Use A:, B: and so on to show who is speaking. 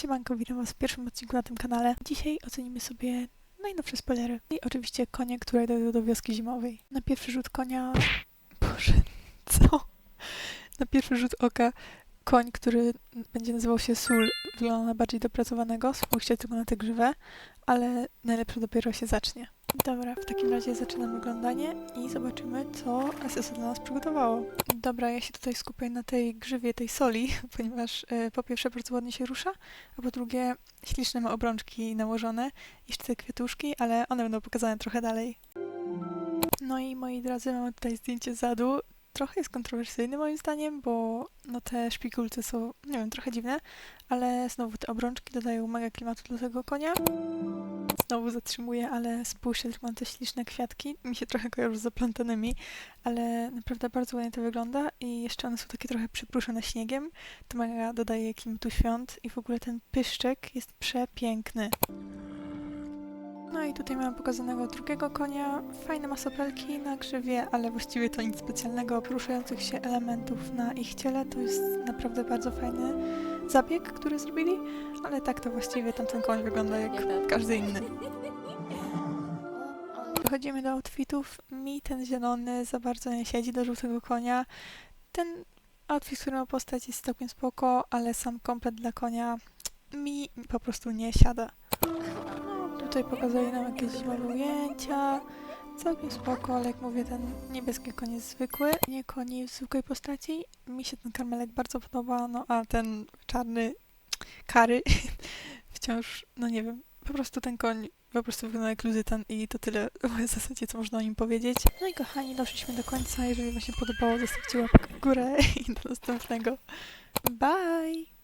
A: Siemanko, witam was w pierwszym odcinku na tym kanale. Dzisiaj ocenimy sobie najnowsze spoilery i oczywiście konie, które dojdą do wioski zimowej. Na pierwszy rzut konia... Boże, co? Na pierwszy rzut oka koń, który będzie nazywał się Sul, wygląda na bardziej dopracowanego. Spójrzcie tylko na tę grzywę, ale najlepsze dopiero się zacznie. Dobra, w takim razie zaczynam oglądanie i zobaczymy, co SSO dla nas przygotowało. Dobra, ja się tutaj skupię na tej grzywie, tej soli, ponieważ e, po pierwsze bardzo ładnie się rusza, a po drugie śliczne ma obrączki nałożone i sztyce kwiatuszki, ale one będą pokazane trochę dalej. No i moi drodzy, mamy tutaj zdjęcie zadu. Trochę jest kontrowersyjny moim zdaniem, bo no te szpikulce są, nie wiem, trochę dziwne, ale znowu te obrączki dodają mega klimatu do tego konia. Znowu zatrzymuję, ale spójrzcie tylko na te śliczne kwiatki. Mi się trochę kojarzą z zaplątanymi, ale naprawdę bardzo ładnie to wygląda i jeszcze one są takie trochę przypruszone śniegiem. To mega dodaje klimatu świąt i w ogóle ten pyszczek jest przepiękny. No i tutaj mamy pokazanego drugiego konia. Fajne masopelki na grzywie, ale właściwie to nic specjalnego. Poruszających się elementów na ich ciele to jest naprawdę bardzo fajny zabieg, który zrobili, ale tak to właściwie tamten koń wygląda jak każdy inny. Przechodzimy do outfitów. Mi ten zielony za bardzo nie siedzi do żółtego konia. Ten outfit, który ma postać jest całkiem spoko, ale sam komplet dla konia mi po prostu nie siada. No, tutaj pokazuje nam jakieś zimowe ujęcia. Całkiem spoko, ale jak mówię, ten niebieski koń jest zwykły, nie koni w zwykłej postaci. Mi się ten karmelek bardzo podoba, no a ten czarny kary wciąż, no nie wiem, po prostu ten koń po prostu wygląda jak luzytan i to tyle w zasadzie, co można o nim powiedzieć. No i kochani, doszliśmy do końca. Jeżeli wam się podobało, zostawcie łapkę w górę i do następnego. Bye!